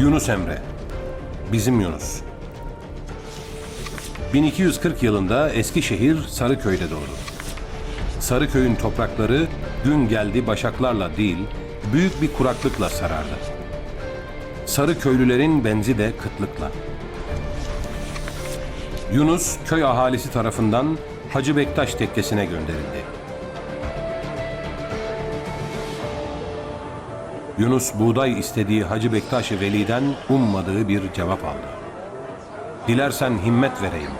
Yunus Emre. Bizim Yunus. 1240 yılında Eskişehir Sarıköy'de doğdu. Sarıköy'ün toprakları gün geldi başaklarla değil, büyük bir kuraklıkla sarardı. Sarıköylülerin benzi de kıtlıkla. Yunus köy ahalisi tarafından Hacı Bektaş tekkesine gönderildi. Yunus buğday istediği Hacı Bektaş-ı Veli'den ummadığı bir cevap aldı. Dilersen himmet vereyim.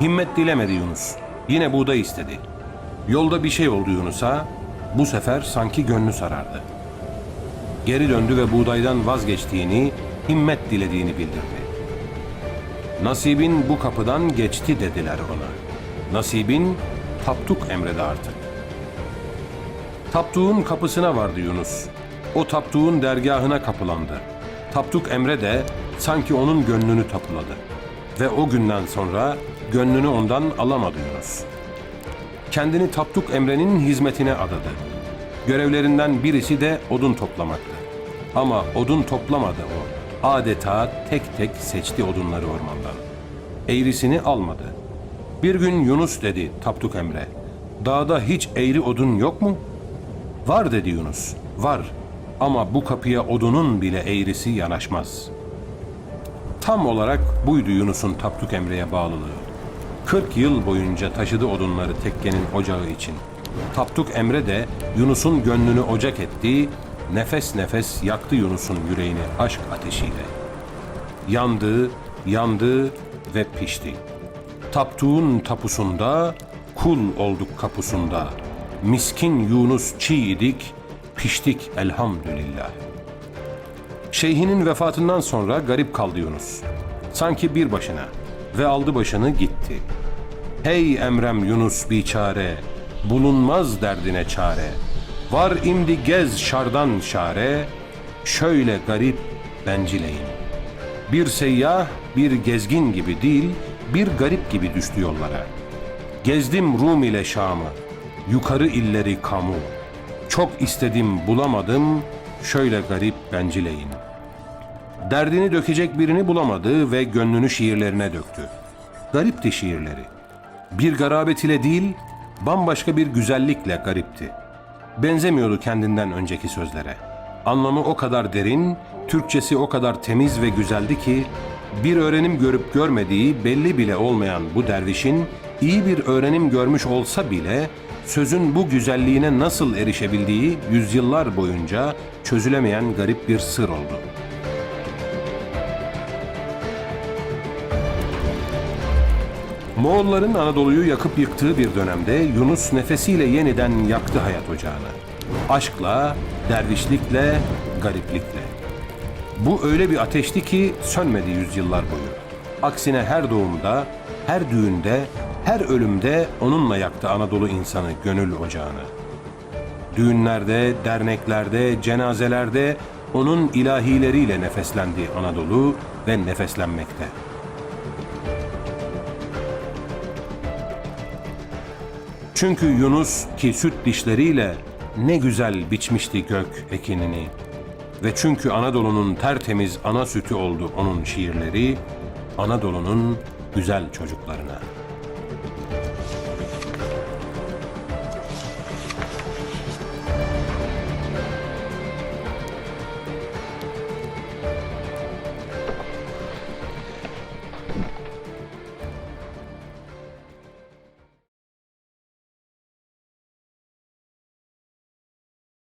Himmet dilemedi Yunus. Yine buğday istedi. Yolda bir şey oldu Yunus'a. Bu sefer sanki gönlü sarardı. Geri döndü ve buğdaydan vazgeçtiğini, himmet dilediğini bildirdi. Nasibin bu kapıdan geçti dediler ona. Nasibin taptuk emrede artık. Taptuğun kapısına vardı Yunus. O taptuğun dergahına kapılandı. Taptuk Emre de sanki onun gönlünü tapuladı. Ve o günden sonra gönlünü ondan alamadı Yunus. Kendini Taptuk Emre'nin hizmetine adadı. Görevlerinden birisi de odun toplamaktı. Ama odun toplamadı o. Adeta tek tek seçti odunları ormandan. Eğrisini almadı. Bir gün Yunus dedi Taptuk Emre. Dağda hiç eğri odun yok mu? Var dedi Yunus. Var. Ama bu kapıya odunun bile eğrisi yanaşmaz. Tam olarak buydu Yunus'un Tapduk Emre'ye bağlılığı. 40 yıl boyunca taşıdı odunları tekkenin ocağı için. Tapduk Emre de Yunus'un gönlünü ocak etti, nefes nefes yaktı Yunus'un yüreğini aşk ateşiyle. Yandı, yandı ve pişti. Taptuğun tapusunda, kul olduk kapusunda. Miskin Yunus çiğ idik, piştik elhamdülillah. Şeyhinin vefatından sonra garip kaldı Yunus. Sanki bir başına ve aldı başını gitti. Hey Emrem Yunus biçare, bulunmaz derdine çare. Var imdi gez şardan şare, şöyle garip bencileyim. Bir seyyah, bir gezgin gibi değil, bir garip gibi düştü yollara. Gezdim Rum ile Şam'ı, yukarı illeri kamu. Çok istedim bulamadım, şöyle garip bencileyim. Derdini dökecek birini bulamadı ve gönlünü şiirlerine döktü. Garipti şiirleri. Bir garabet ile değil, bambaşka bir güzellikle garipti. Benzemiyordu kendinden önceki sözlere. Anlamı o kadar derin, Türkçesi o kadar temiz ve güzeldi ki bir öğrenim görüp görmediği belli bile olmayan bu dervişin iyi bir öğrenim görmüş olsa bile sözün bu güzelliğine nasıl erişebildiği yüzyıllar boyunca çözülemeyen garip bir sır oldu. Moğolların Anadolu'yu yakıp yıktığı bir dönemde Yunus nefesiyle yeniden yaktı hayat ocağını. Aşkla, dervişlikle, gariplikle. Bu öyle bir ateşti ki sönmedi yüzyıllar boyu. Aksine her doğumda, her düğünde, her ölümde onunla yaktı Anadolu insanı gönül ocağını. Düğünlerde, derneklerde, cenazelerde onun ilahileriyle nefeslendi Anadolu ve nefeslenmekte. Çünkü Yunus ki süt dişleriyle ne güzel biçmişti gök ekinini. Ve çünkü Anadolu'nun tertemiz ana sütü oldu onun şiirleri, Anadolu'nun güzel çocuklarına.''